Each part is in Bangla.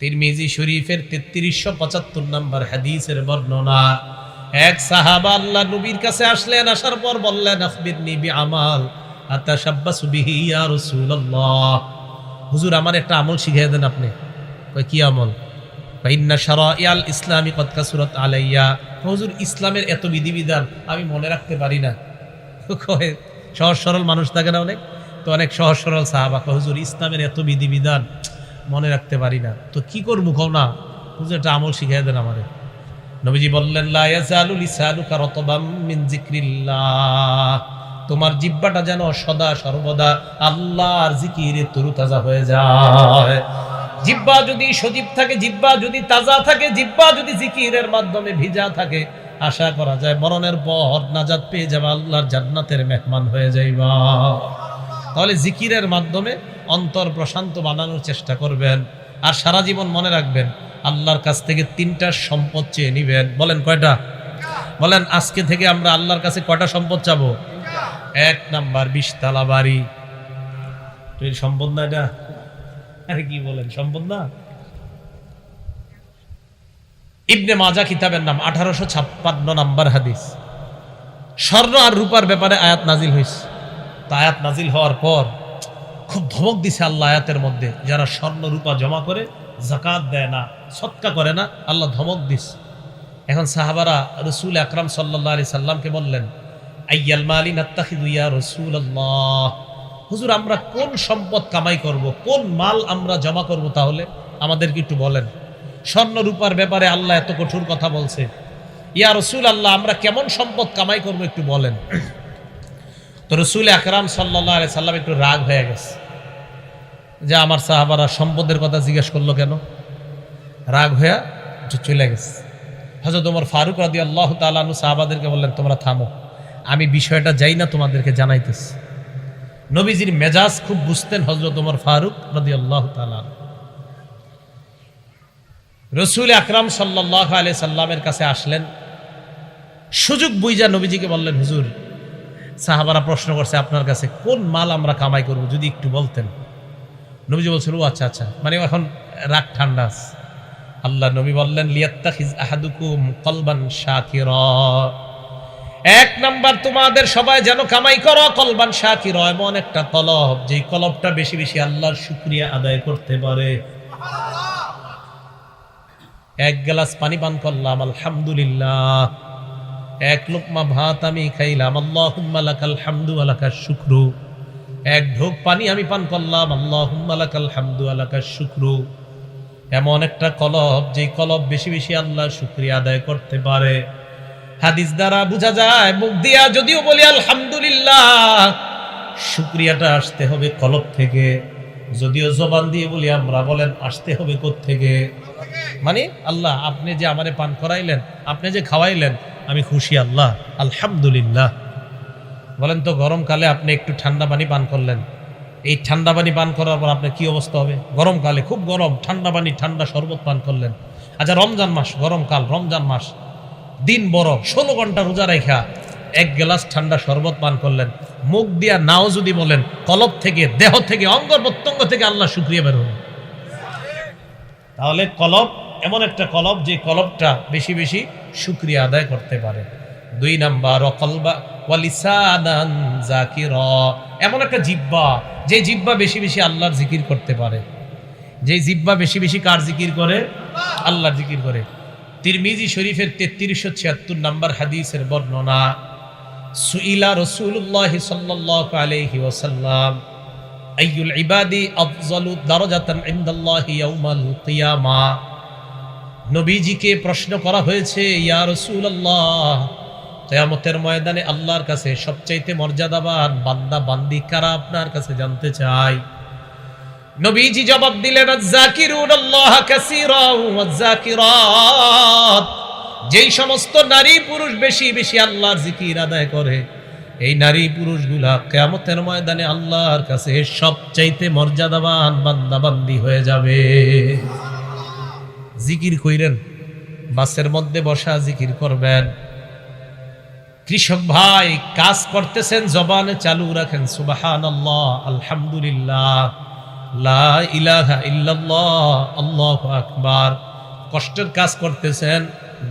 তিরমিজি শরীফের তেত্রিশশো পঁচাত্তর নম্বর হাদিসের বর্ণনা, এক সাহাবা আল্লাহ নবীর কাছে আসলেন, আসার পর বললেন আখবির নিবি আমাল আতাশাব্বাসু বিহি ইয়া রাসূলুল্লাহ। হুজুর, আমার একটা আমল শিখিয়ে দেন আপনি। কই কি আমল? ইন্না শারাইয়াল ইসলামী কদ কাসুরাত আলাইয়া। হুজুর, ইসলামের এত বিধিবিধান আমি মনে রাখতে পারি না। সহজ সরল মানুষ থাকে না অনেক? তো অনেক সহজ সরল সাহাবা। হুজুর, ইসলামের এত বিধিবিধান মনে রাখতে পারি না। তো কি করব কও না? হুজুর, একটা আমল শিখিয়ে দেন আমারে। নবীজি বললেন তোমার জিব্বাটা যেন সদা সর্বদা আল্লাহর জিকিরে তরুতাজা হয়ে যায়। জিব্বা যদি সজীব থাকে, জিব্বা যদি তাজা থাকে, জিব্বা যদি জিকিরের মাধ্যমে ভিজা থাকে, আশা করা যায় মরণের পর নাজাত পেয়ে যাবে আল্লাহর জান্নাতের মেহমান হয়ে যাইবা। তাহলে জিকিরের মাধ্যমে অন্তর প্রশান্ত বানানোর চেষ্টা করবেন আর সারা জীবন মনে রাখবেন, আল্লাহর কাছ থেকে তিনটা সম্পদ চেয়ে নিবেন। বলেন কয়টা? বলেন, আজকে থেকে আমরা আল্লাহর কাছে কয়টা সম্পদ চাবো? এক নাম্বার, বিশতলা বাড়ি। তো এই সম্পদ না এটা? আরে কি বলেন, সম্পদ না? ইবনে মাজা কিতাবের নাম, আঠারোশো ছাপ্পান্ন নাম্বার হাদিস। স্বর্ণ আর রূপার ব্যাপারে আয়াত নাজিল হয়েছে তা আয়াত নাজিল হওয়ার পর খুব ধমক দিছে আল্লাহ আয়াতের মধ্যে। যারা স্বর্ণ রূপা জমা করে জাকাত দেয় না, সৎকা করে না, আল্লাহ ধমক দিস। এখন সাহাবারা রসুল আকরাম সাল্লাহ আলি সাল্লামকে বললেন, আইয়াল মালিন আত্তাখিদুইয়া রসুল আল্লাহ হুজুর, আমরা কোন সম্পদ কামাই করব, কোন মাল আমরা জমা করব তাহলে? আমাদেরকে একটু বলেন। স্বর্ণ রূপার ব্যাপারে আল্লাহ এত কঠোর কথা বলছে। ইয়া রসুল আল্লাহ আমরা কেমন সম্পদ কামাই করব একটু বলেন। তো রসুল আকরাম সাল্লাহ সাল্লাম একটু রাগ হয়ে গেছে। যে আমার সাহাবারা সম্পদের কথা জিজ্ঞেস করল কেন? রাগ চ- চলে গেছে। হজরত তোমার ফারুক রাদি আল্লাহ তালু সাহাবাদেরকে বললেন, তোমরা থামো, আমি বিষয়টা যাই না তোমাদেরকে জানাইতেছি। নবীজির মেজাজ খুব বুঝতেন হজরত তোমার ফারুক রাদি আল্লাহ তালান রসুল আকরাম সাল্লাহ আলি সাল্লামের কাছে আসলেন। সুযোগ বুইজা নবীজিকে বললেন, হুজুর, সাহাবারা প্রশ্ন করছে, আপনার কাছে কোন মাল আমরা কামাই করব, যদি একটু বলতেন? নবীজি বলছিল, ও আচ্ছা আচ্ছা। মানে এখন রাগ ঠান্ডা। আল্লাহ নবী বললেন এক নাম্বার, তোমাদের সবাই যেন কামাই করো কলবান শাকির। এমন একটা কলব, যেই কলবটা বেশি বেশি আল্লাহর শুক্রিয়া আদায় করতে পারে। এক গ্লাস পানি পান করলাম, আলহামদুলিল্লাহ। এক লোকমা ভাত আমি খাইলাম, আল্লাহুম্মা লাকাল হামদু লাকাশ শুকরু। এক ঢোক পানি আমি পান করলাম, আল্লাহুম্মা লাকাল হামদু লাকাশ শুকরু। এমন একটা কলব, যেই কলব বেশি বেশি আল্লাহ শুক্রিয়া আদায় করতে পারে। হাদিস দ্বারা বোঝা যায়, মুখ দিয়া যদিও বলি, আলহামদুলিল্লাহ শুক্রিয়াটা আসতে হবে কলব থেকে। যদিও জবান দিয়ে বলি, আমরা বলেন, আসতে হবে থেকে মানে আল্লাহ, আপনি যে আমারে পান করাইলেন, আপনি যে খাওয়াইলেন, আমি খুশি আল্লাহ, আলহামদুলিল্লাহ। বলেন তো গরমকালে আপনি একটু ঠান্ডা পানি পান করলেন। এই ঠান্ডা পানি পান করার পর আপনার কী অবস্থা হবে? গরমকালে খুব গরম, ঠান্ডা পানি, ঠান্ডা শরবত পান করলেন। আচ্ছা রমজান মাস গরমকাল রমজান মাস। দিন বড়, ষোলো ঘণ্টা রোজা রেখা, এক গ্লাস ঠান্ডা শরবত পান করলেন। মুখ দিয়া নাও যদি বলেন, কলব থেকে, দেহ থেকে, অঙ্গ প্রত্যঙ্গ থেকে আল্লাহ শুক্রিয়া বের হবে তাহলে কলব, এমন একটা কলব যে কলবটা বেশি বেশি শুক্রিয়া আদায় করতে পারে। দুই নাম্বার অকলবা জাকিরা এমন একটা জিব্বা যে জিব্বা বেশি বেশি আল্লাহর জিকির করতে পারে। যে জিব্বা বেশি বেশি কার জিকির করে? আল্লাহর জিকির করে। তিরমিজি শরীফের তেত্রিশশো ছিয়াত্তর নাম্বার হাদিসের বর্ণনা, সুইলা রসুল্লাহ সাল্লাহ আলহি ওসাল্লাম ইবাদি আফজালু দারাজাতান নবীজিকে প্রশ্ন করা হয়েছে, ইয়া রাসূলুল্লাহ কিয়ামতের ময়দানে আল্লাহর কাছে সবচাইতে মর্যাদাবান বান্দা, বান্দি কারা আপনার কাছে জানতে চাই? নবীজি জবাব দিলেন যেই সমস্ত নারী পুরুষ বেশি বেশি আল্লাহর জিকির আদায় করে, এই নারী পুরুষগুলা কেয়ামতের ময়দানে আল্লাহর কাছে সবচাইতে মর্যাদাবান বান্দা, বান্দি হয়ে যাবে। জিকির কইরেন, বাসের মধ্যে বসা জিকির করবেন। কৃষক ভাই, কাজ করতেছেন, জবানে চালু রাখেন সুবাহান আল্লাহ আলহামদুলিল্লাহ ইলাহা ইল্লাল্লাহ, আল্লাহু আকবার। কষ্টের কাজ করতেছেন,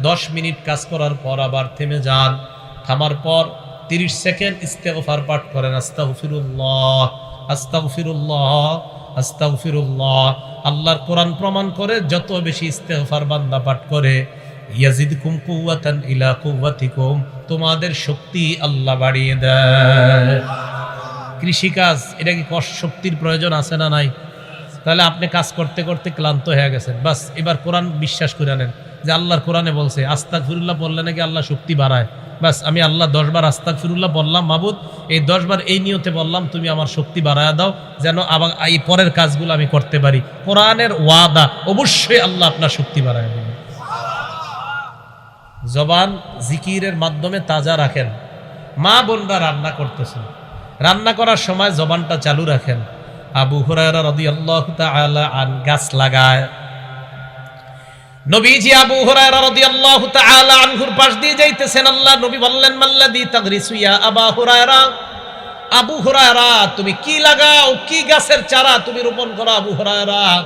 দশ মিনিট কাজ করার পর আবার থেমে যান। থামার পর তিরিশ সেকেন্ড ইস্তেগফার পাঠ করেন, আস্তাগফিরুল্লাহ আস্তাগফিরুল্লাহ আস্তাগফিরুল্লাহ। আল্লাহর কোরআন প্রমাণ করে যত বেশি ইস্তেগফার বান্দা পাঠ করে, ইয়াজিদকুম কুওয়াতান ইলা কুওয়াতিকুম। তোমাদের শক্তি আল্লাহ বাড়িয়ে দেয়। কৃষিকাজ, এটা কি কষ্ট শক্তির প্রয়োজন আছে না নাই? তাহলে আপনি কাজ করতে করতে ক্লান্ত হয়ে গেছেন। বাস, এবার কোরআন বিশ্বাস করে নেন যে আল্লাহর কোরআনে বলছে আস্তাক ফিরুল্লাহ বললে নাকি আল্লাহ শক্তি বাড়ায়। বাস, আমি আল্লাহ দশবার আস্তাক ফিরুল্লাহ বললাম, মাবুদ, এই দশবার এই নিয়তে বললাম, তুমি আমার শক্তি বাড়ায় দাও, যেন আবার এই পরের কাজগুলো আমি করতে পারি। কোরআনের ওয়াদা, অবশ্যই আল্লাহ আপনার শক্তি বাড়ায় দেবে। জবান জিকিরের মাধ্যমে তাজা রাখেন। মা বোনরা রান্না করতেছেন। রান্না করার সময় জবানটা চালু রাখেন। আবু হুরায়রা রাদিয়াল্লাহু তাআলা আন গাছ লাগায়। নবীজি আবু হুরায়রা রাদিয়াল্লাহু তাআলা আনহুর পাশ দিয়ে যাইতেছেন। আল্লাহ নবী বললেন, মাল্লাদি তাগরিসু ইয়া আবা হুরায়রা। আবু হুরায়রা, তুমি কি লাগাও? কি গাছের চারা তুমি রোপণ করো আবু হুরায়রা?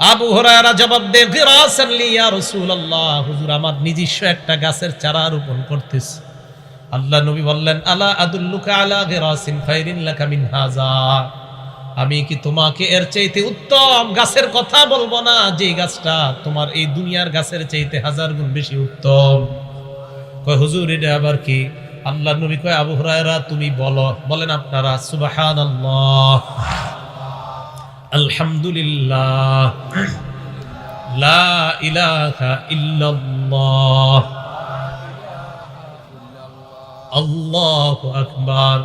আবু হুরায়রা জবাব দে গিরাসান লি রাসূলুল্লাহ। হুজুর, আমার নিজস্ব একটা গাছের চারা রোপণ করতেছি। আল্লাহ নবী বললেন, আলা আদুল্লুকা আলা গিরাসিন খাইরিন লাকা মিন হাযা আমি কি তোমাকে এর চাইতে উত্তম গাছের কথা বলব না, যে গাছটা তোমার এই দুনিয়ার গাছের চাইতে হাজার গুণ বেশি উত্তম? কয়, হুজুর, এটা আবার কি? আল্লাহ নবী কয়, আবু হরায়রা, তুমি বলো। বলেন আপনারা, সুবহানাল্লাহ। আলহামদুলিল্লাহ। লা ইলাহা ইল্লাল্লাহ। আল্লাহু আকবার।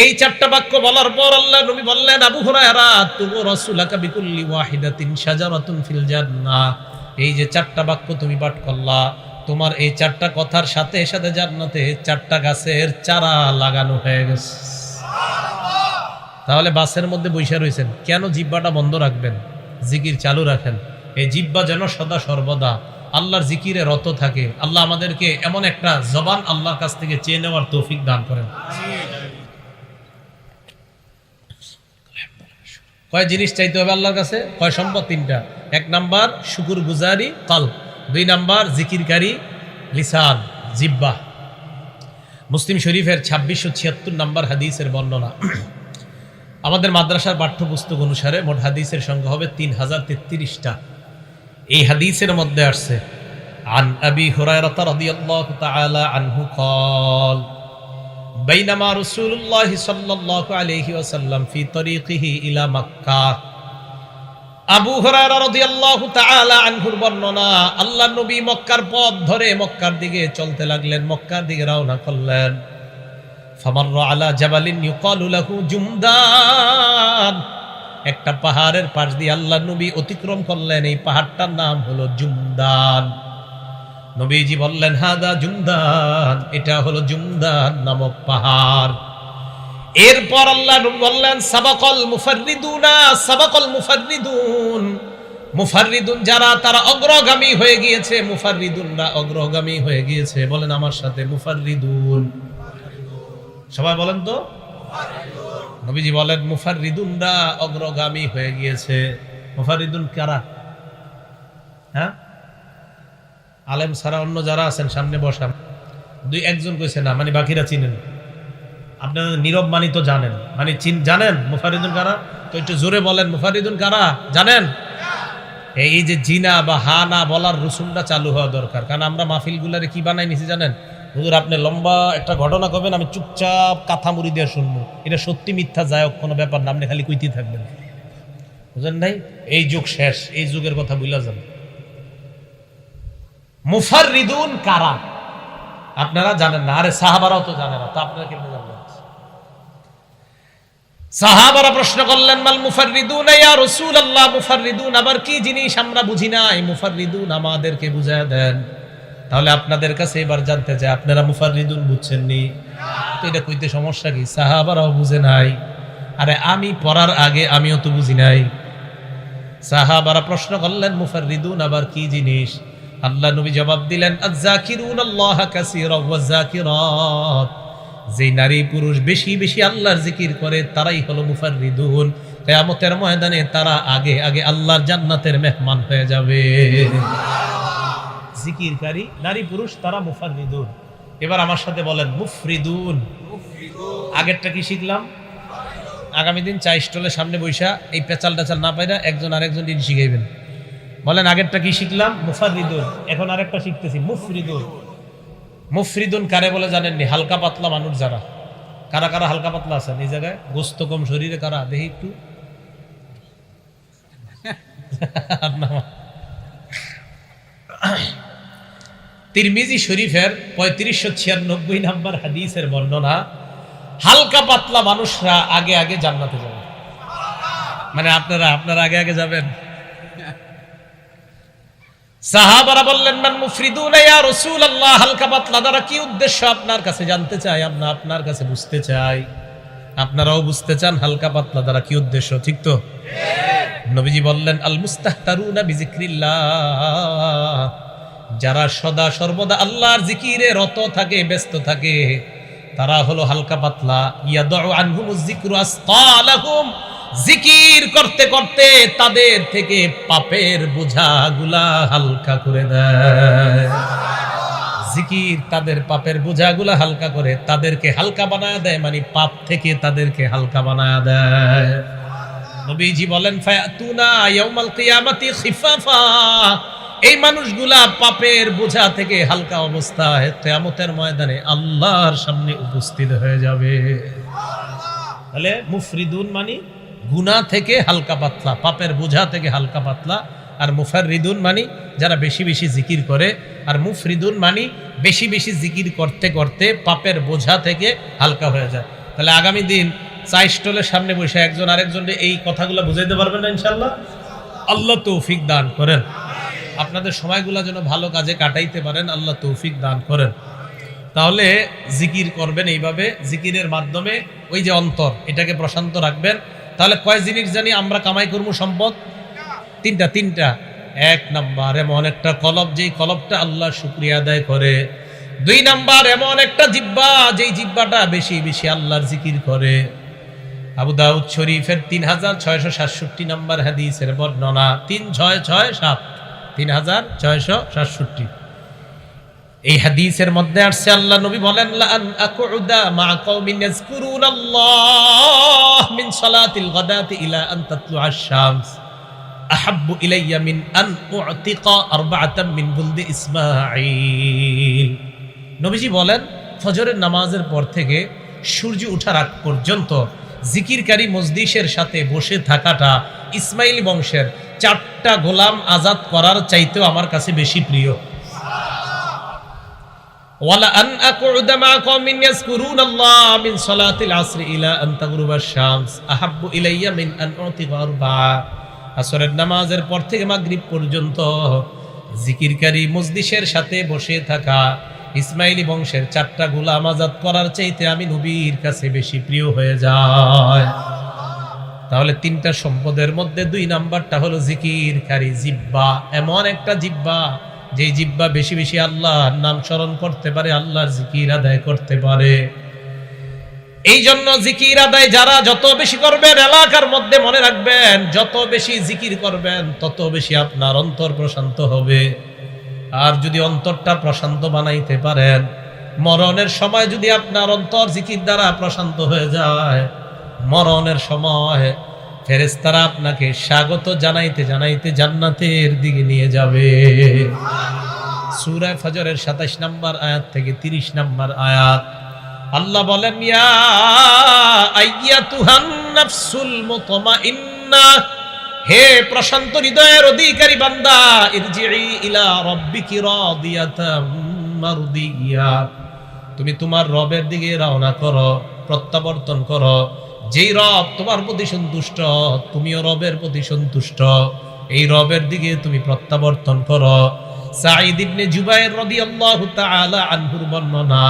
এই চারটা বাক্য বলার পর আল্লাহ নবী বললেন, আবু হুরায়রা তুমু রাসূলাকা বিকুল্লি ওয়াহিদাতিন শাজারাতুন ফিল জান্নাহ। এই যে চারটা বাক্য তুমি পাঠ করলা, তোমার এই চারটা কথার সাথে সাথে জান্নাতে চারটা গাছের চারা লাগানো হয়ে গেছে। তাহলে বাসের মধ্যে বৈশা রয়েছেন। কেন জিব্বাটা বন্ধ রাখবেন? জিকির চালু রাখেন। এই জিব্বা যেন সদা সর্বদা আল্লাহর জিকিরে রত থাকে। আল্লাহ আমাদেরকে এমন একটা জবান আল্লাহর কাছ থেকে চেয়ে নেওয়ার তৌফিক দান করেন। কয় জিনিস চাইতে হবে আল্লাহর কাছে? কয় সম্পদ? তিনটা। এক নাম্বার, শুকুর গুজারি কল দুই নাম্বার, জিকিরকারী, লিসান জিব্বা মুসলিম শরীফের ছাব্বিশশো ছিয়াত্তর নাম্বার হাদিসের বর্ণনা। আমাদের মাদ্রাসার পাঠ্যপুস্তক অনুসারে মোট হাদিসের সংখ্যা হবে তিন হাজার তেত্রিশটা এই হাদিসের মধ্যে আসছে عن أبي هريرة رضي الله تعالى عنه قال بينما رسول الله صلى الله عليه وسلم في طريقه إلى مكة আবু হুরায়রা রাদিয়াল্লাহু তাআলা আনহুর বর্ণনা আল্লাহ নবী মক্কার পথ ধরে মক্কার দিকে চলতে লাগলেন মক্কার দিকে রওনা করলেন আলা জাবালিন জুমদান। একটা পাহাড়ের পাশ দিয়ে আল্লাহ নবী অতিক্রম করলেন, এই পাহাড়টার নাম হলো জুমদান। নবীজি বললেন, হাদা জুমদান, এটা হলো জুমদান নামক পাহাড়। এরপর আল্লাহ বললেন, সাবাকল মুফাররিদুনা, সাবাকল মুফাররিদুন। মুফাররিদুন যারা, তারা অগ্রগামী হয়ে গিয়েছে। মুফাররিদুনরা অগ্রগামী হয়ে গিয়েছে। বলেন আমার সাথে, মুফাররিদুন। সবাই বলেন তো? নবীজি বলেন মুফাররিদুনরা অগ্রগামী হয়ে গিয়েছে। মুফাররিদুন কারা? হ্যাঁ? আলেম ছাড়া অন্য যারা আছেন, সামনে বসান। দুই একজন কইছে, না মানে বাকিরা চিনেন। আপনারা নীরব মানি তো জানেন। মানে চিন জানেন? মুফারিদুন কারা? তো একটু জোরে বলেন মুফারিদুন কারা? জানেন? এই যে জিনা বা হা না বলার রসুমটা চালু হওয়া দরকার। কারণ আমরা মাহফিলগুলারে কি বানাই নিছি জানেন? হুজুর, আপনি লম্বা একটা ঘটনা করবেন আমি চুপচাপ কাথা মুড়ি দিয়ে শুনব। এটা সত্যি মিথ্যা যায়ক কোনো ব্যাপার না, আপনি খালি কইতেই থাকবেন। বুঝলেন নাই এই যুগ শেষ, এই যুগের কথা বুঝলা যান মুফাররিদুন কারা? আপনারা জানেন না, আরে সাহাবারাও তো জানে না, তা আপনারা কেমনে জানবেন? সাহাবারা প্রশ্ন করলেন, মাল মুফাররিদুন, ইয়া রাসূলুল্লাহ, মুফাররিদুন, আবার কি জিনিস আমরা বুঝি নাই? মুফাররিদুন আমাদেরকে বুঝায় দেন। তাহলে আপনাদের কাছে এবার জানতে চাই, আপনারা মুফাররিদুন বুঝছেন নি তো এটা কইতে সমস্যা কি? সাহাবারাও বুঝে নাই। আরে আমি পড়ার আগে আমিও তো বুঝি নাই। সাহাবারা প্রশ্ন করলেন, মুফাররিদুন আবার কি জিনিস? আল্লাহ নবী জবাব দিলেন যে নারী পুরুষ বেশি বেশি আল্লাহর জিকির করে, তারাই হলো মুফাররিদুন। কেয়ামতের ময়দানে তারা আগে আগে আল্লাহর জান্নাতের মেহমান হয়ে যাবে। জিকিরকারী, নারী পুরুষ, তারা মুফারিদুন এবার আমার সাথে বলেন, মুফরিদুন। আগেরটা কি শিখলাম? আগামী দিন চা স্টলের সামনে বৈশা এই পেঁচাল টেচাল না পাইরা একজন আরেকজন দিন শিখাইবেন। বলেন, আগেরটা কি শিখলাম? মুফারিদুন এখন আরেকটা শিখতেছি, মুফরিদুন। মুফরিদুন কারে বলে জানেননি? হালকা পাতলা মানুষ যারা। কারা কারা হালকা পাতলা আছেন? এই জায়গায় গোস্ত কম শরীরে কারা? দেখি একটু। আর। তিরমিজি শরীফের পঁয়ত্রিশশো ছিয়ানব্বই নাম্বার হাদিসের বর্ণনা হালকা পাতলা মানুষরা আগে আগে জান্নাতে যাবে। মানে আপনারা আপনারা আগে আগে যাবেন? সাহাবারা বললেন মান মুফরিদুন ইয়া রাসূলুল্লাহ হালকা পাতলা দ্বারা কি উদ্দেশ্য আপনার কাছে জানতে চাই আমরা আপনার কাছে বুঝতে চাই। আপনারাও বুঝতে চান হালকা পাতলা দ্বারা কি উদ্দেশ্য? ঠিক তো? নবীজি বললেন আল মুস্তাহতারুনা বিজিক্রিল্লাহ যারা সদা সর্বদা আল্লাহর জিকিরে রত থাকে, ব্যস্ত থাকে, তারা হলো হালকা পাতলা। জিকির করতে করতে তাদের থেকে পাপের বোঝাগুলা হালকা করে দেয়। জিকির তাদের পাপের বোঝাগুলা হালকা করে, তাদেরকে হালকা বানায় দেয় মানে পাপ থেকে তাদেরকে হালকা বানায় দেয়। নবীজি বলেন, ফায়াতুনা ইয়াউমাল কিয়ামাতি খিফাফা। এই মানুষগুলা পাপের বোঝা থেকে হালকা অবস্থায় কিয়ামতের ময়দানে আল্লাহর সামনে উপস্থিত হয়ে যাবে। তাহলে মুফরিদুন মানে গুনাহ থেকে হালকা পাতলা, পাপের বোঝা থেকে হালকা পাতলা, আর মুফারিদুন মানি যারা বেশি বেশি জিকির করে, আর মুফরিদুন মানি বেশি বেশি জিকির করতে করতে পাপের বোঝা থেকে হালকা হয়ে যায়। তাহলে আগামী দিন চা স্টলের সামনে বসে একজন আরেকজনকে এই কথাগুলো বুঝাইতে পারবেন না ইনশাল্লাহ আল্লাহ তৌফিক দান করেন। আপনাদের সময়গুলো যেন ভালো কাজে কাটাইতে পারেন, আল্লাহ তৌফিক দান করেন। তাহলে জিকির করবেন এইভাবে, জিকিরের মাধ্যমে ওই যে অন্তর, এটাকে প্রশান্ত রাখবেন। তাহলে কয় জিনিস জানি আমরা কামাই করব সম্পদ? তিনটা তিনটা। এক নাম্বার, এমন একটা কলব, যেই কলবটা আল্লাহ শুক্রিয়া আদায় করে। দুই নাম্বার, এমন একটা জিব্বা, যেই জিব্বাটা বেশি বেশি আল্লাহর জিকির করে। আবু দাউদ শরীফের তিন হাজার ছয়শো সাতষট্টি নাম্বার হাদিসের বর্ণনা, তিন ছয় ছয় সাত। তিন হাজার ছয়শো সাতষট্টি। এই হাদিসের মধ্যে আসছে, আল্লাহ নবী বলেন মা মিন সালাতিল গাদাতি ইলা আন আন নবীজি বলেন, ফজরের নামাজের পর থেকে সূর্য ওঠার আগ পর্যন্ত জিকিরকারী মজদিসের সাথে বসে থাকাটা ইসমাইল বংশের চারটা গোলাম আজাদ করার চাইতেও আমার কাছে বেশি প্রিয়। ওয়ালা পর্যন্ত জিকিরকারী সাথে বসে থাকা ইসমাইলি বংশের চারটা গোলাম আজাদ করার চাইতে আমি নবীর কাছে বেশি প্রিয় হয়ে যায়। তাহলে তিনটা সম্পদের মধ্যে দুই নাম্বারটা হলো জিকিরকারী জিব্বা। এমন একটা জিব্বা, যেই জিব্বা বেশি বেশি আল্লাহর নাম স্মরণ করতে পারে, আল্লাহর জিকির আদায় করতে পারে। এই জন্য জিকির আদায় যারা যত বেশি করবেন, এলাকার মধ্যে মনে রাখবেন, যত বেশি জিকির করবেন, তত বেশি আপনার অন্তর প্রশান্ত হবে। আর যদি অন্তরটা প্রশান্ত বানাইতে পারেন, মরণের সময় যদি আপনার অন্তর জিকির দ্বারা প্রশান্ত হয়ে যায়, মরণের সময় ফেরেস্তারা আপনাকে স্বাগত জানাইতে জানাইতে জান্নাতের দিকে নিয়ে যাবে। সূরা ফজরের 27 নম্বর আয়াত থেকে 30 নম্বর আয়াত। আল্লাহ বলেন, ইয়া আইয়াতুহান নাফসুল মুতমাইন্না হে প্রশান্ত হৃদয়ের অধিকারী বান্দা ইরজিই ইলা রাব্বিকি রাদিয়াতাম মারদিয়া। তুমি তোমার রবের দিকে রওনা করো, প্রত্যাবর্তন করো। যেই রব তোমার প্রতি সন্তুষ্ট, তুমিও রবের প্রতি সন্তুষ্ট। এই রবের দিকে তুমি প্রত্যাবর্তন করো। সাঈদ ইবনে জুবায়ের রাদিয়াল্লাহু তাআলা আনহুর বর্ণনা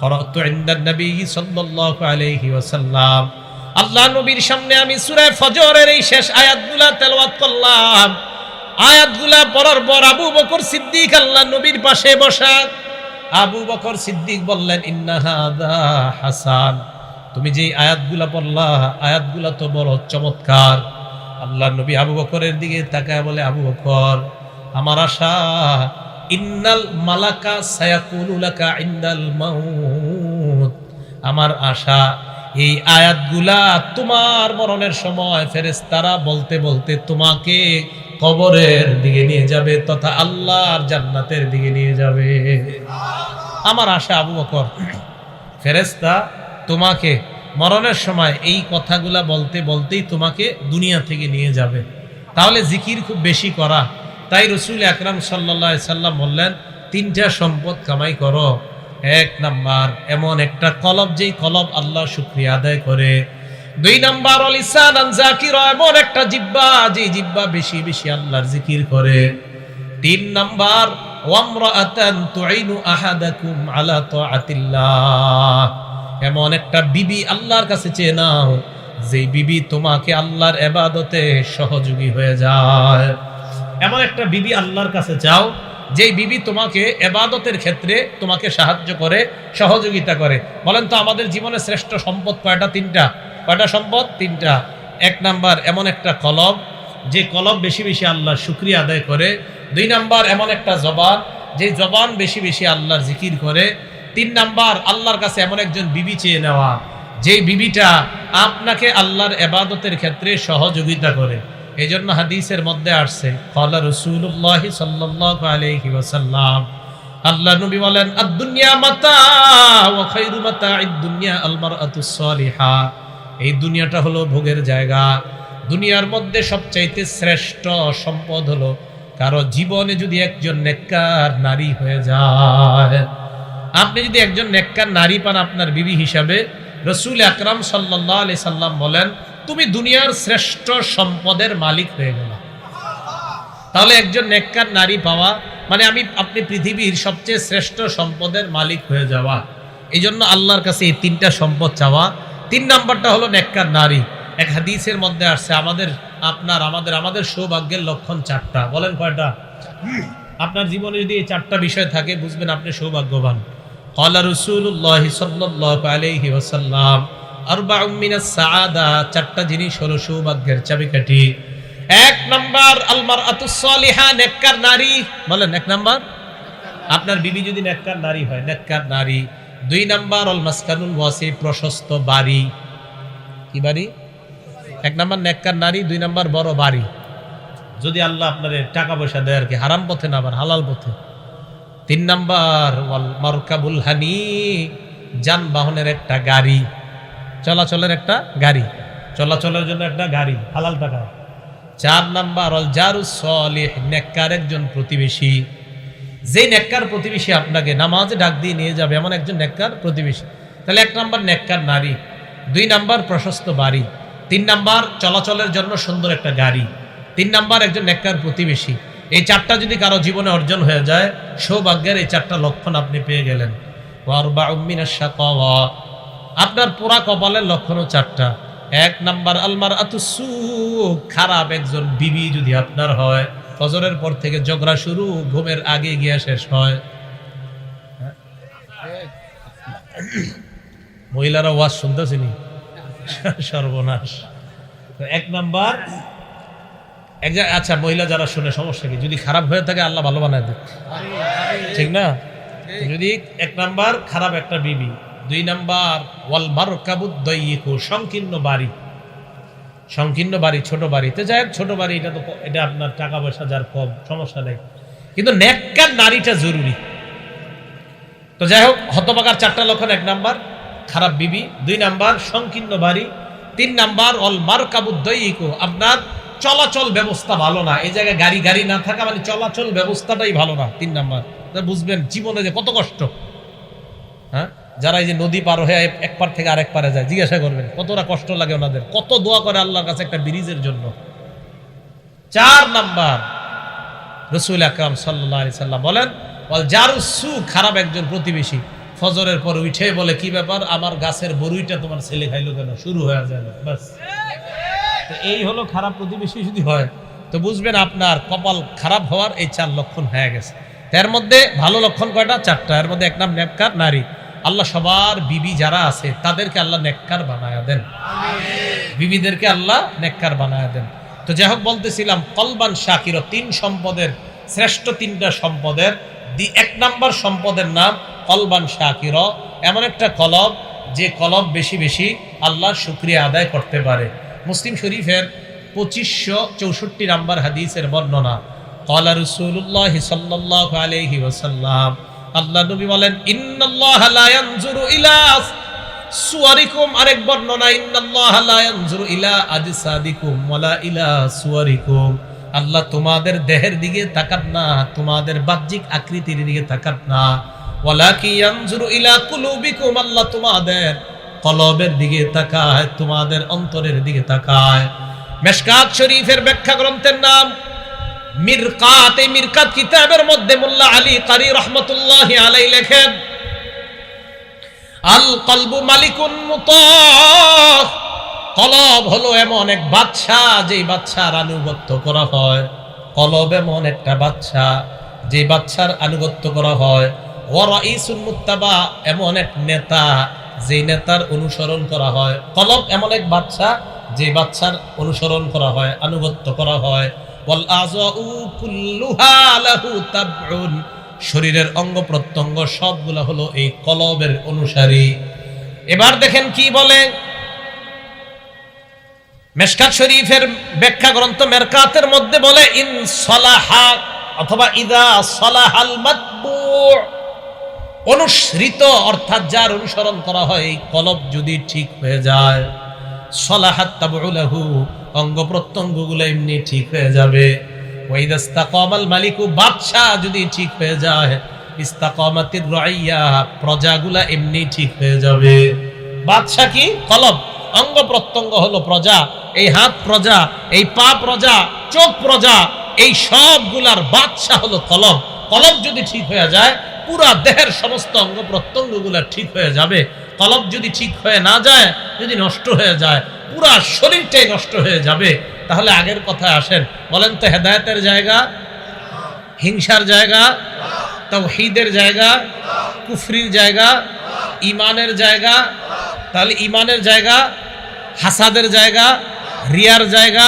খরাতু ইনদান নবী সাল্লাল্লাহু আলাইহি ওয়াসাল্লাম। আল্লাহ নবীর সামনে আমি সূরা ফজরের এই শেষ আয়াতগুলা তেলাওয়াত করলাম। আয়াতগুলা পড়ার পর আবু বকর সিদ্দিক আল্লাহ নবীর পাশে বসা। আবু বকর সিদ্দিক বললেন, ইন্না হাদা হাসান। তুমি যে আয়াতগুলা পড়লা, আয়াতগুলা তো বড় চমৎকার। আল্লাহ নবী আবু বকরের দিকে তাকায় বলে, আবু বকর, আমার আশা, ইন্নাল মালাকা সায়াকুলুলাকা ইন্দাল মাউত। আমার আশা এই আয়াতগুলা তোমার মরণের সময় ফেরেশতারা বলতে বলতে তোমাকে কবরের দিকে নিয়ে যাবে তথা আল্লাহর জান্নাতের দিকে নিয়ে যাবে। আমার আশা আবু বকর, ফেরেশতা তোমাকে মরণের সময় এই কথাগুলা বলতে বলতেই তোমাকে দুনিয়া থেকে নিয়ে যাবে। তাহলে জিকির খুব বেশি করা। তাই রসুল আকরাম সাল্লা সাল্লাম বললেন, তিনটা সম্পদ কামাই করো। এক নাম্বার, এমন একটা কলব যেই কলব আল্লাহ শুক্রিয়া আদায় করে। দুই নাম্বার অলিসান জাকির, এমন একটা জিব্বা যে জিব্বা বেশি বেশি আল্লাহর জিকির করে। তিন নাম্বার, ওয়ামরাআতান তুইনু আহাদাকুম আলা তাআতিল্লাহ। এমন একটা বিবি আল্লাহর কাছে চেয়ে নাও যে বিবি তোমাকে আল্লাহর এবাদতে সহযোগী হয়ে যায়। এমন একটা বিবি আল্লাহর কাছে চাও যে বিবি তোমাকে এবাদতের ক্ষেত্রে তোমাকে সাহায্য করে, সহযোগিতা করে। বলেন তো, আমাদের জীবনে শ্রেষ্ঠ সম্পদ কয়টা? তিনটা। কয়টা সম্পদ? তিনটা। এক নাম্বার, এমন একটা কলব, যে কলব বেশি বেশি আল্লাহর শুক্রিয়া আদায় করে। দুই নাম্বার, এমন একটা জবান, যে জবান বেশি বেশি আল্লাহর জিকির করে। তিন নাম্বার, আল্লাহর কাছে এমন একজন বিবি চেয়ে নেওয়া যে বিবিটা আপনাকে আল্লাহর এবাদতের ক্ষেত্রে সহযোগিতা করে। এই জন্য হাদিসের মধ্যে আসছে কলা রসুল্লাহ সাল্লাহ আলহি আল্লাহ নবী বলেন, আদ-দুনিয়া মাতা ওয়া খায়রু মাতা'id দুনিয়া আল এই দুনিয়াটা হলো ভোগের জায়গা। দুনিয়ার মধ্যে সবচাইতে শ্রেষ্ঠ সম্পদ হলো কারও জীবনে যদি একজন নেককার নারী হয়ে যায়। আপনি যদি একজন নেককার নারী পান, আপনার বিবি হিসাবে রসুল আকরাম সাল্লাহ আলি সাল্লাম বলেন তুমি দুনিয়ার শ্রেষ্ঠ সম্পদের মালিক হয়ে গেল। তাহলে একজন নেককার নারী পাওয়া মানে আমি, আপনি পৃথিবীর সবচেয়ে শ্রেষ্ঠ সম্পদের মালিক হয়ে যাওয়া। এই জন্য আল্লাহর কাছে এই তিনটা সম্পদ চাওয়া। তিন নাম্বারটা হলো নেককার নারী। এক হাদিসের মধ্যে আসছে, আমাদের আপনার, আমাদের আমাদের সৌভাগ্যের লক্ষণ চারটা। বলেন কয়টা? আপনার জীবনে যদি এই চারটা বিষয় থাকে, বুঝবেন আপনি সৌভাগ্যবান। কলা রসুল্লাহ সাল্লাহ আলহি ওসাল্লাম চারটা জিনিস হলো সৌভাগ্যের চাবিকাঠি। এক নাম্বার আলমার আতুসলিহা নারী। বলেন, এক নাম্বার? আপনার বিবি যদি নেককার নারী হয়, নেককার নারী। দুই নাম্বার অলমাসকানুল ওয়াসি, প্রশস্ত বাড়ি। কি বাড়ি? এক নাম্বার, নেককার নারী, দুই নাম্বার, বড় বাড়ি। যদি আল্লাহ আপনার টাকা পয়সা দেয় আর কি, হারাম পথে না, আবার হালাল পথে। তিন নাম্বার ওয়াল মারকাবুল হানি, যানবাহনের একটা গাড়ি। চলাচলের একটা গাড়ি। চলাচলের জন্য একটা গাড়ি, হালাল টাকা। চার নাম্বার অল জারুস সলিহ, নেককার একজন প্রতিবেশী। যে নেককার প্রতিবেশী আপনাকে নামাজে ডাক দিয়ে নিয়ে যাবে, এমন একজন নেককার প্রতিবেশী। তাহলে এক নাম্বার নেককার নারী, দুই নাম্বার প্রশস্ত বাড়ি, তিন নাম্বার চলাচলের জন্য সুন্দর একটা গাড়ি, তিন নাম্বার একজন নেককার প্রতিবেশী। এই চারটা যদি কারও জীবনে অর্জন হয়ে যায়, সৌভাগ্যের এই চারটা লক্ষণ আপনি পেয়ে গেলেন। আপনার পোড়া কপালের লক্ষণও চারটা। এক নাম্বার আলমার এত আতুসু খারাপ একজন বিবি যদি আপনার হয়, ফজরের পর থেকে ঝগড়া শুরু, ঘুমের আগে গিয়া শেষ হয়। মহিলারা ওয়াজ শুনতেছিনি? সর্বনাশ। এক নাম্বার, এক জায়গায় আচ্ছা মহিলা যারা শুনে সমস্যা কি? যদি খারাপ হয়ে থাকে, আল্লাহ ভালো বানায় দেয় ঠিক না? যদি এক নাম্বার, খারাপ একটা বিবি দুই নাম্বার, ওয়াল মারকাবুদ্দয়িকু সংকীর্ণ বাড়ি। সংকীর্ণ বাড়ি, ছোট বাড়ি। তো যাই ছোট বাড়ি, এটা তো এটা আপনার টাকা পয়সা যার কম, সমস্যা নেই। কিন্তু নেককার নারীটা জরুরি। তো যাই হোক হতবাকার চারটা লক্ষণ, এক নাম্বার, খারাপ বিবি, দুই নাম্বার, সংকীর্ণ বাড়ি, তিন নাম্বার অল মারকাবুদ্দয়িকু আপনার চলাচল ব্যবস্থা ভালো না। এই জায়গায় গাড়ি গাড়ি না থাকা মানে চলাচল ব্যবস্থাটাই ভালো না, তিন নাম্বার। বুঝবেন, জীবনে যে কত কষ্ট। হ্যাঁ? যারা এই যে নদী পার হয়ে এক পার থেকে আরেক পারে যায়, জিজ্ঞাসা করবেন, কতটা কষ্ট লাগে ওনাদের? কত দোয়া করে আল্লাহর কাছে একটা ব্রিজের জন্য? চার নাম্বার, রসুল আকরাম সাল্লাহ সাল্লাম বলেন বল জারুসু খারাপ একজন প্রতিবেশী। ফজরের পর উঠে বলে, কি ব্যাপার? আমার গাছের বরুইটা তোমার ছেলে খাইলো কেন? শুরু হয়ে যায় বাস এই হলো খারাপ প্রতিবেশী যদি হয়, তো বুঝবেন আপনার কপাল খারাপ হওয়ার এই চার লক্ষণ হয়ে গেছে। তার মধ্যে ভালো লক্ষণ কয়টা? চারটা। এর মধ্যে এক নাম নেপকার নারী। আল্লাহ সবার বিবি যারা আছে তাদেরকে আল্লাহ নেককার বানায়া দেন। বিবিদেরকে আল্লাহ নেককার বানায়া দেন। তো যাই হোক বলতেছিলাম কলবান শাকির তিন সম্পদের শ্রেষ্ঠ তিনটা সম্পদের দি এক নাম্বার সম্পদের নাম কলবান শাকির। এমন একটা কলব যে কলব বেশি বেশি আল্লাহ শুক্রিয়া আদায় করতে পারে। মুসলিম শরীফের পঁচিশশো চৌষট্টি নাম্বার হাদিসের বর্ণনা কলা রসুল্লাহ সাল্লাহ আলহি ওসাল্লাম আল্লাহ নবী বলেন, ইন্নাল্লাহ লা ইয়ানজুরু ইলা সুয়ারিকুম। আরেক বর্ণনা, ইন্নাল্লাহ লা ইয়ানজুরু ইলা আজসাদিকুম ওয়ালা ইলা সুয়ারিকুম। আল্লাহ তোমাদের দেহের দিকে তাকাত না, তোমাদের বাহ্যিক আকৃতির দিকে তাকাত না। ওয়ালাকি ইয়ানজুরু ইলা কুলুবিকুম। আল্লাহ তোমাদের কলবের দিকে তাকায়, তোমাদের অন্তরের দিকে তাকায়। মেশকাত শরীফের ব্যাখ্যা গ্রন্থের নাম মিরকাত, এই মিরকাত কিতাবের মধ্যে মোল্লা আলী কারি রহমতুল্লাহ আলাই লেখেন, আল কলবু মালিকুন কলব হলো এমন এক বাচ্চা যেই বাচ্চার আনুগত্য করা হয়। কলব এমন একটা বাচ্চা যে বাচ্চার আনুগত্য করা হয়। মুত্তাবা, এমন এক নেতা যে নেতার অনুসরণ করা হয়। কলব এমন এক বাচ্চা যে বাচ্চার অনুসরণ করা হয়, আনুগত্য করা হয়। শরীরের অঙ্গ প্রত্যঙ্গ সবগুলো হলো এই কলবের অনুসারী। এবার দেখেন কি বলে? মেশকাত শরীফের ব্যাখ্যা গ্রন্থ মেরকাতের মধ্যে বলে, ইন সলাহা অথবা ইদা সলাহাল মাতবু। অনুসৃত, অর্থাৎ যার অনুসরণ করা হয় কলব যদি ঠিক হয়ে যায়, সলাহাত অঙ্গ প্রত্যঙ্গগুলো এমনি ঠিক হয়ে যাবে। ওয়াইদাস্তাকামাল মালিকু বাদশাহ যদি ঠিক হয়ে যায়, ইস্তাকামাতির রাইয়া, প্রজাগুলা এমনি ঠিক হয়ে যাবে। বাদশাহ কি? কলব। অঙ্গ প্রত্যঙ্গ হলো প্রজা। এই হাত প্রজা, এই পা প্রজা, চোখ প্রজা, এই সবগুলার বাদশাহ হলো কলব। কলব যদি ঠিক হয়ে যায়, পুরা দেহের সমস্ত অঙ্গ প্রত্যঙ্গগুলা ঠিক হয়ে যাবে। কলব যদি ঠিক হয়ে না যায়, যদি নষ্ট হয়ে যায় পুরা শরীরটাই নষ্ট হয়ে যাবে। তাহলে আগের কথায় আসেন, বলেন তো হেদায়তের জায়গা, হিংসার জায়গা, তাওহীদের জায়গা, কুফরির জায়গা ইমানের জায়গা, তাহলে ইমানের জায়গা, হাসাদের জায়গা, রিয়ার জায়গা,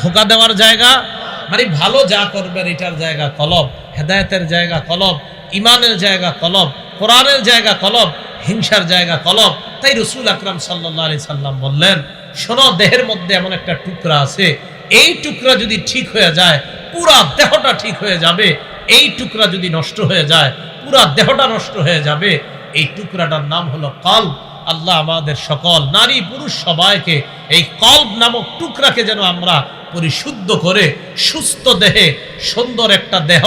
ধোকা দেওয়ার জায়গা মানে ভালো যা করবেন এটার জায়গা কলব, হেদায়তের জায়গা কলব ইমানের জায়গা কলব, কোরআনের জায়গা কলব, হিংসার জায়গা কলব। তাই রসুল আকরাম সাল্লাহ সাল্লাম বললেন শোনো দেহের মধ্যে এমন একটা টুকরা আছে, এই টুকরা যদি ঠিক হয়ে যায়, পুরা দেহটা ঠিক হয়ে যাবে, এই টুকরা যদি নষ্ট হয়ে যায়, পুরা দেহটা নষ্ট হয়ে যাবে, এই টুকরাটার নাম হলো কল আল্লাহ আমাদের সকল, নারী পুরুষ সবাইকে এই কল্প নামক টুকরাকে যেন আমরা পরিশুদ্ধ করে, সুস্থ দেহে সুন্দর একটা দেহ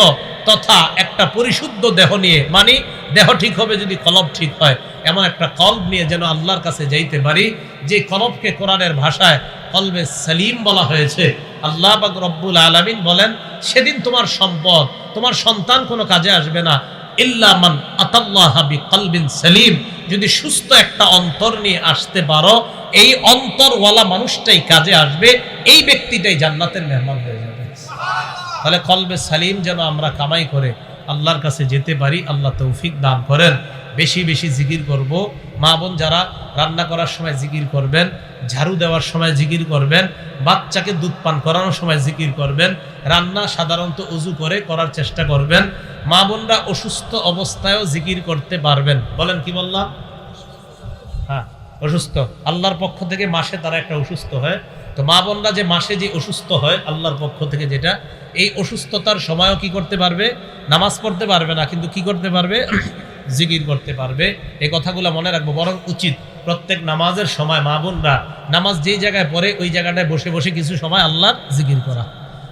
তথা একটা পরিশুদ্ধ দেহ নিয়ে মানে দেহ ঠিক হবে যদি কলব ঠিক হয়। এমন একটা কল্প নিয়ে যেন আল্লাহর কাছে যাইতে পারি যে কলবকে কোরআনের ভাষায় কলবে সালিম বলা হয়েছে। আল্লাহ বাক রব্বুল আলমিন বলেন সেদিন তোমার সম্পদ তোমার সন্তান কোনো কাজে আসবে না। ইল্লামান আতাল্লাহাবি কলবিন সালিম। যদি সুস্থ একটা অন্তর নিয়ে আসতে পারো এই অন্তরওয়ালা মানুষটাই কাজে আসবে এই ব্যক্তিটাই জান্নাতের মেহমান হয়ে যাবে। তাহলে কলবে সালিম যেন আমরা কামাই করে আল্লাহর কাছে যেতে পারি আল্লাহ তৌফিক দান করেন। বেশি বেশি জিকির করব। মা বোন যারা রান্না করার সময় জিকির করবেন, ঝাড়ু দেওয়ার সময় জিকির করবেন, বাচ্চাকে দুধ পান করানোর সময় জিকির করবেন, রান্না সাধারণত উজু করে করার চেষ্টা করবেন, মা বোনরা অসুস্থ অবস্থায়ও জিকির করতে পারবেন। বলেন কি বললাম হ্যাঁ অসুস্থ। আল্লাহর পক্ষ থেকে মাসে তারা একটা অসুস্থ হয়। তো মা বোনরা যে মাসে যে অসুস্থ হয়, আল্লাহর পক্ষ থেকে যেটা, এই অসুস্থতার সময়ও কি করতে পারবে? নামাজ পড়তে পারবে না, কিন্তু কি করতে পারবে? জিকির করতে পারবে। এই কথাগুলো মনে রাখব, বরং উচিত। প্রত্যেক নামাজের সময় মা বোনরা নামাজ যেই জায়গায় পড়ে, ওই জায়গাটায় বসে বসে কিছু সময় আল্লাহর জিকির করা।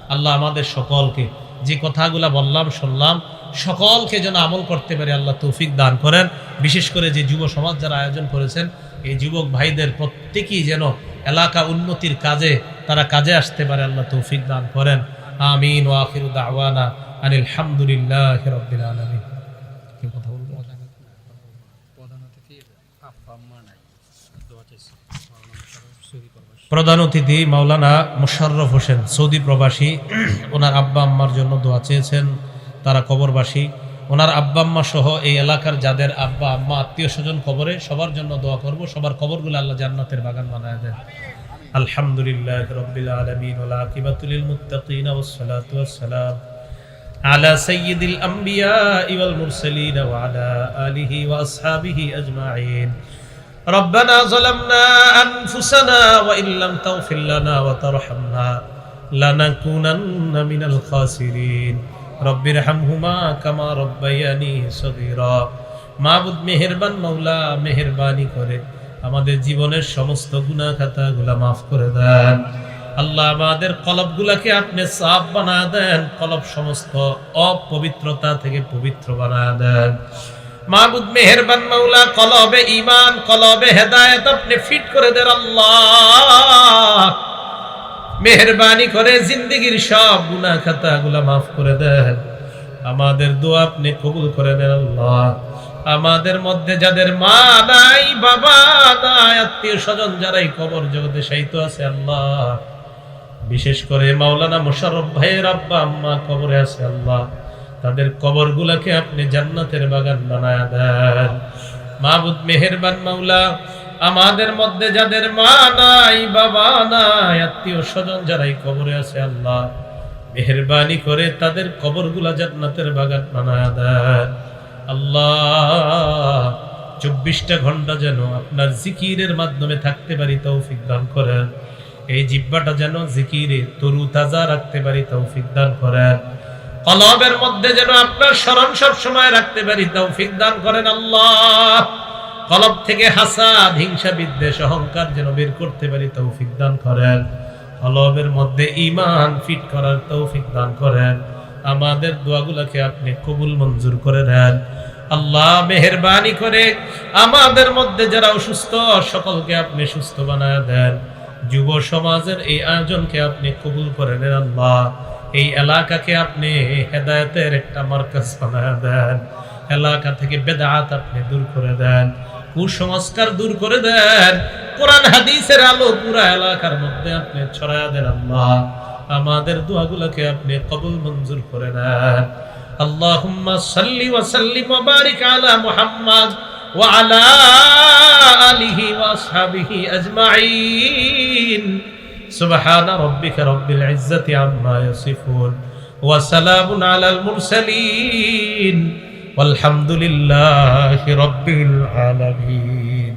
আল্লাহ আমাদের সকলকে যে কথাগুলো বললাম, শুনলাম, সকলকে যেন আমল করতে পারে আল্লাহ তৌফিক দান করেন। বিশেষ করে যে যুব সমাজ যারা আয়োজন করেছেন, এই যুবক ভাইদের প্রত্যেকেই যেন এলাকা উন্নতির কাজে, তারা কাজে আসতে পারে আল্লাহ তৌফিক দান করেন। আমিন ওয়াখির দাওয়ানা আনিল হামদুলিল্লাহ রব্বিল আলামিন কি কথা বলব প্রধান অতিথি মাওলানা মোশাররফ হোসেন সৌদি প্রবাসী ওনার আব্বা আম্মার জন্য দোয়া চেয়েছেন তারা কবরবাসী ওনার আব্বা আম্মা সহ এই এলাকার যাদের আব্বা আম্মা আত্মীয় স্বজন কবরে সবার জন্য দোয়া করব সবার কবরগুলো আল্লাহ জান্নাতের বাগান বানায় দেন আলহামদুলিল্লাহ রব্বিল আলামিন ওয়া আকিবাতুল লিল মুত্তাকিন ওয়াস সালাতু ওয়াস সালাম على سيد الأنبياء والمرسلين وعلى آله وأصحابه أجمعين ربنا ظلمنا أنفسنا وإن لم تغفر لنا وترحمنا لنكونن من الخاسرين رب ارحمهما كما ربياني صغيرا মাবুদ মেহেরবান মৌলা মেহেরবানি করে আমাদের জীবনের সমস্ত গুনাহ খাতাগুলা মাফ করে দেন আল্লাহ আমাদের কলবগুলাকে আপনি সাফ বানা দেন কলব সমস্ত অপবিত্রতা থেকে পবিত্র বানা দেন মাহবুদ মেহেরবান মাওলা, কলবে ইমান কলবে হেদায়েত, আপনি ফিট করে দেন আল্লাহ। মেহরবানি করে জিন্দগির সব গুনাহ খাতাগুলা মাফ করে দেন। আমাদের দোয়া আপনি কবুল করে দেন আল্লাহ। আমাদের মধ্যে যাদের মা নাই, বাবা নাই, আত্মীয় স্বজন যারাই কবর জগতে সাহিত্য আছে আল্লাহ। বিশেষ করে মাওলানা মোশারফ ভাইয়ের আব্বা, আম্মা কবরে আছে আল্লাহ। তাদের কবর গুলাকে আপনি জান্নাতের বাগান বানায় দেন। মাহবুদ মেহেরবান মাওলা, আমাদের মধ্যে যাদের মা নাই, বাবা নাই, আত্মীয় স্বজন যারাই কবরে আছে, আল্লাহ মেহরবানি করে তাদের কবরগুলা জান্নাতের বাগান বানায় দেন। আল্লাহ, চব্বিশটা ঘণ্টা যেন আপনার জিকিরের মাধ্যমে থাকতে পারি, তৌফিক দান করেন। এই জিব্বাটা যেন জিকিরে তরু তাজা রাখতে পারি, তৌফিক দান করেন। কলবের মধ্যে যেন আপনার স্মরণ সব সময় রাখতে পারি, তৌফিক দান করেন আল্লাহ। কলব থেকে হাসাদ, হিংসা, বিদ্বেষ, অহংকার যেন বের করতে পারি, তৌফিক দান করেন। কলবের মধ্যে ইমান ফিট করার তৌফিক দান করেন। আমাদের দোয়াগুলোকে আপনি কবুল মঞ্জুর করে দেন আল্লাহ মেহরবানি করে আমাদের মধ্যে যারা অসুস্থ, সকলকে আপনি সুস্থ বানায় দেন। যুব সমাজের এই আয়োজনকে আপনি কবুল করে নেন আল্লাহ। এই এলাকাকে আপনি হেদায়তের একটা মার্কাজ বানা দেন। এলাকা থেকে বেদাত আপনি দূর করে দেন, কুসংস্কার দূর করে দেন, কোরআন, হাদিসের আলো পুরা এলাকার মধ্যে আপনি ছড়ায় দেন আল্লাহ। আমাদের দোয়াগুলোকে আপনি কবুল মঞ্জুর করে নেন। আল্লাহুম্মা সাল্লি ওয়া সাল্লিম ওয়া বারিক আলা মুহাম্মাদ ওয়া আলা আলিহি ওয়া আসহাবিহি আজমাইন। أجمعين سبحان ربك رب العزة عما يصفون وسلام على المرسلين والحمد لله رب العالمين